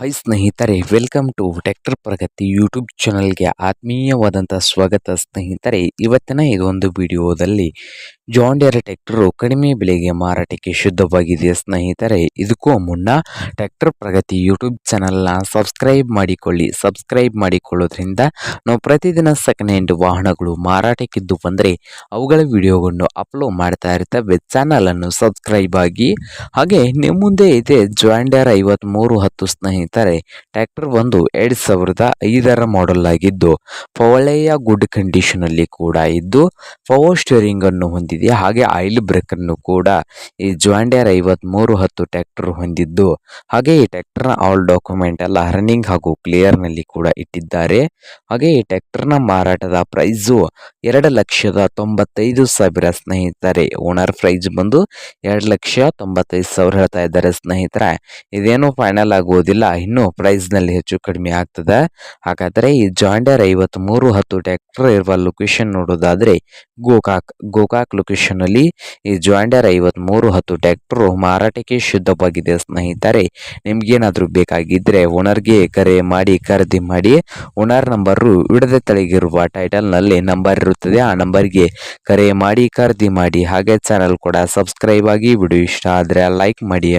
High ಸ್ನೇಹಿತರೆ welcome to tractor Pragathi YouTube ಚಾನಲ್ಗೆ ಆತ್ಮೀಯವಾದಂಥ ಸ್ವಾಗತ ಸ್ನೇಹಿತರೆ. ಇವತ್ತಿನ ಇದೊಂದು ವಿಡಿಯೋದಲ್ಲಿ ಜಾಂಡಿಯರ್ ಟ್ರ್ಯಾಕ್ಟರು ಕಡಿಮೆ ಬೆಲೆಗೆ ಮಾರಾಟಕ್ಕೆ ಶುದ್ಧವಾಗಿದೆ ಸ್ನೇಹಿತರೆ. ಇದಕ್ಕೂ ಮುನ್ನ ಟ್ರ್ಯಾಕ್ಟರ್ ಪ್ರಗತಿ ಯೂಟ್ಯೂಬ್ ಚಾನಲ್ನ ಸಬ್ಸ್ಕ್ರೈಬ್ ಮಾಡಿಕೊಳ್ಳಿ. ಸಬ್ಸ್ಕ್ರೈಬ್ ಮಾಡಿಕೊಳ್ಳೋದ್ರಿಂದ ನಾವು ಪ್ರತಿದಿನ ಸೆಕೆಂಡ್ ಹ್ಯಾಂಡ್ ವಾಹನಗಳು ಮಾರಾಟಕ್ಕಿದ್ದು ಬಂದರೆ ಅವುಗಳ ವಿಡಿಯೋಗಳನ್ನು ಅಪ್ಲೋಡ್ ಮಾಡ್ತಾ ಇರ್ತವೆ. ಚಾನಲನ್ನು ಸಬ್ಸ್ಕ್ರೈಬ್ ಆಗಿ. ಹಾಗೆ ನಿಮ್ಮ ಮುಂದೆ ಇದೆ ಜಾಂಡಿಯರ್ ಐವತ್ತ್ಮೂರು ಹತ್ತು ಸ್ನೇಹಿತರೆ ಟ್ರ್ಯಾಕ್ಟರ್ ಒಂದು ಎರಡು ಸಾವಿರದ ಐದರ ಮಾಡೆಲ್ ಆಗಿದ್ದು ಒಳ್ಳೆಯ ಗುಡ್ ಕಂಡೀಷನ್ ಅಲ್ಲಿ ಕೂಡ ಇದ್ದು ಪವರ್ ಸ್ಟೇರಿಂಗ್ ಅನ್ನು ಹೊಂದಿದೆ. ಹಾಗೆ ಆಯಿಲ್ ಬ್ರೇಕ್ ಅನ್ನು ಕೂಡ ಈ ಜಾಂಡಿಯರ್ ಐವತ್ಮೂರು ಹತ್ತು ಟ್ರ್ಯಾಕ್ಟರ್ ಹೊಂದಿದ್ದು. ಹಾಗೆ ಈ ಟ್ರ್ಯಾಕ್ಟರ್ನ ಆಲ್ ಡಾಕ್ಯುಮೆಂಟ್ ಎಲ್ಲ ರನ್ನಿಂಗ್ ಹಾಗೂ ಕ್ಲಿಯರ್ನಲ್ಲಿ ಕೂಡ ಇಟ್ಟಿದ್ದಾರೆ. ಹಾಗೆ ಈ ಟ್ರ್ಯಾಕ್ಟರ್ನ ಮಾರಾಟದ ಪ್ರೈಸು ಎರಡು ಲಕ್ಷದ ತೊಂಬತ್ತೈದು ಸಾವಿರ ಸ್ನೇಹಿತರೆ ಓನರ್ ಪ್ರೈಸ್ ಬಂದು ಎರಡು ಲಕ್ಷ ತೊಂಬತ್ತೈದು ಸಾವಿರ ಹೇಳ್ತಾ ಇದ್ದಾರೆ ಸ್ನೇಹಿತರೆ. ಇದೇನು ಫೈನಲ್ ಆಗುವುದಿಲ್ಲ ಇನ್ನು ಪ್ರೈಸ್ನಲ್ಲಿ ಹೆಚ್ಚು ಕಡಿಮೆ ಆಗ್ತದೆ. ಹಾಗಾದರೆ ಈ ಜಾಂಡರ್ ಐವತ್ ಮೂರು ಹತ್ತು ಟ್ರ್ಯಾಕ್ಟರ್ ಇರುವ ಲೊಕೇಶನ್ ನೋಡೋದಾದ್ರೆ ಗೋಕಾಕ್ ಗೋಕಾಕ್ ಲೊಕೇಶನ್ ಅಲ್ಲಿ ಈ ಜಾಂಡರ್ ಐವತ್ ಮೂರು ಹತ್ತು ಟ್ರ್ಯಾಕ್ಟರ್ ಮಾರಾಟಕ್ಕೆ ಶುದ್ಧವಾಗಿದೆ ಸ್ನೇಹಿತರೆ. ನಿಮಗೇನಾದರೂ ಬೇಕಾಗಿದ್ರೆ ಓನರ್ಗೆ ಕರೆ ಮಾಡಿ, ಖರೀದಿ ಮಾಡಿ. ಓನರ್ ನಂಬರು ವಿಡದ ತಳಗಿರುವ ಟೈಟಲ್ನಲ್ಲಿ ನಂಬರ್ ಇರುತ್ತದೆ. ಆ ನಂಬರ್ಗೆ ಕರೆ ಮಾಡಿ, ಖರೀದಿ ಮಾಡಿ. ಹಾಗೆ ಚಾನಲ್ ಕೂಡ ಸಬ್ಸ್ಕ್ರೈಬ್ ಆಗಿ ವಿಡಿಯೋ ಇಷ್ಟ ಆದರೆ ಲೈಕ್ ಮಾಡಿ.